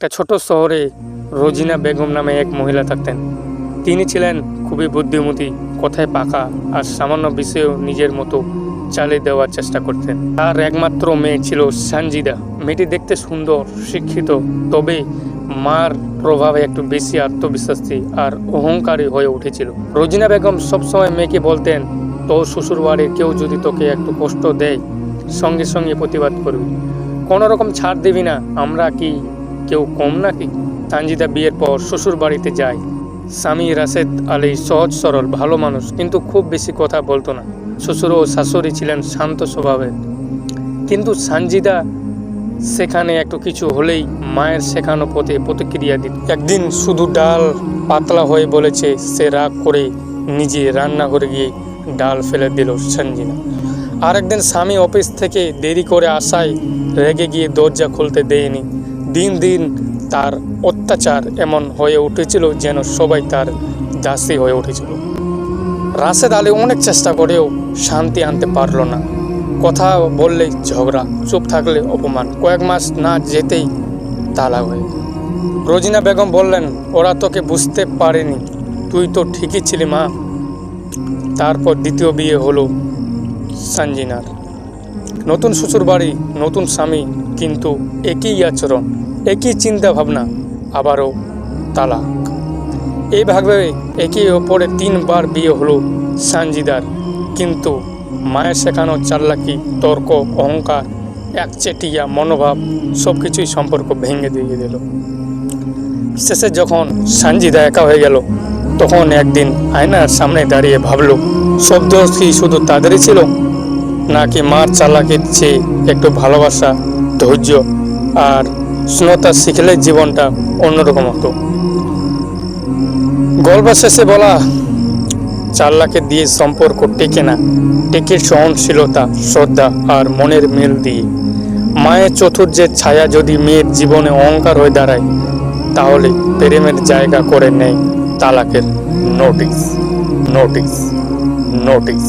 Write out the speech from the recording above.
একটা ছোট শহরে রোজিনা বেগম নামে এক মহিলা থাকতেন। তিনি ছিলেন খুবই বুদ্ধিমতী, কথায় পাকা আর সামান্য বিষয়েও নিজের মতো চালিয়ে দেওয়ার চেষ্টা করতেন। তার একমাত্র মেয়ে ছিল সানজিদা। মেয়েটি দেখতে সুন্দর, শিক্ষিত, তবে মার প্রভাবে একটু বেশি আত্মবিশ্বাসী আর অহংকারী হয়ে উঠেছিল। রোজিনা বেগম সবসময় মেয়েকে বলতেন, তোর শ্বশুরবাড়ির কেউ যদি তোকে একটু কষ্ট দেয়, সঙ্গে সঙ্গে প্রতিবাদ করবি। কোনো রকম ছাড় দিবি না, আমরা কি কেউ কম নাকি? তানজিদা বিয়ের পর শ্বশুর বাড়িতে যায়। স্বামী রাশেদ আলী সহজ সরল, ভালো মানুষ, কিন্তু খুব বেশি কথা বলতো না। শ্বশুর ও শাশুড়ি ছিলেন শান্ত স্বভাবের। কিন্তু সানজিদা সেখানে একটু কিছু হলেই মায়ের শেখানো পথে প্রতিক্রিয়া দিত। একদিন শুধু ডাল পাতলা হয়ে বলেছে, সে রাগ করে নিজে রান্না করে গিয়ে ডাল ফেলে দিল সঞ্জিনা আরেকদিন স্বামী অফিস থেকে দেরি করে আসায় রেগে গিয়ে দরজা খুলতে দেয়নি। দিন দিন তার অত্যাচার এমন হয়ে উঠেছিল যেন সবাই তার দাসী হয়ে উঠেছিল। রাশেদ আলী অনেক চেষ্টা করেও শান্তি আনতে পারল না। কথা বললেই ঝগড়া, চুপ থাকলে অপমান, কয়েক মাস না যেতেই তালা হয়ে রোজিনা বেগম বললেন, ওরা তোকে বুঝতে পারেনি। তুই তো ঠিকই ছিলি মা। তারপর দ্বিতীয় বিয়ে হলো সঞ্জিনার নতুন শ্বশুর বাড়ি, নতুন স্বামী, কিন্তু একই আচরণ, একই চিন্তা ভাবনা, আবারও তালাক। এইভাবে একে ওপরে তিনবার বিয়ে হলো সানজিদার, কিন্তু মায়ের শেখানো চাল্লাকি, তর্ক, অহংকার, একচেটিয়া মনোভাব সব কিছুই সম্পর্ক ভেঙে দিয়ে দিল। শেষে যখন সানজিদা একা হয়ে গেল, তখন একদিন আয়নার সামনে দাঁড়িয়ে ভাবলো সব দোষ কি শুধু তাদেরই ছিল? নাকি মার চালাকির চেয়ে একটু ভালোবাসা, ধৈর্য আর স্নতা শিখলে জীবনটা অন্যরকম হতো। গল্প শেষে বলা, চাল্লাকে দিয়ে সম্পর্ক টেকে না। টেকে সহনশীলতা, শ্রদ্ধা আর মনের মিল দিয়ে। মায়ের চতুর্যের ছায়া যদি মেয়ের জীবনে অহংকার হয়ে দাঁড়ায়, তাহলে প্রেমের জায়গা করে নেয় তালাকের নোটিশ নোটিশ নোটিশ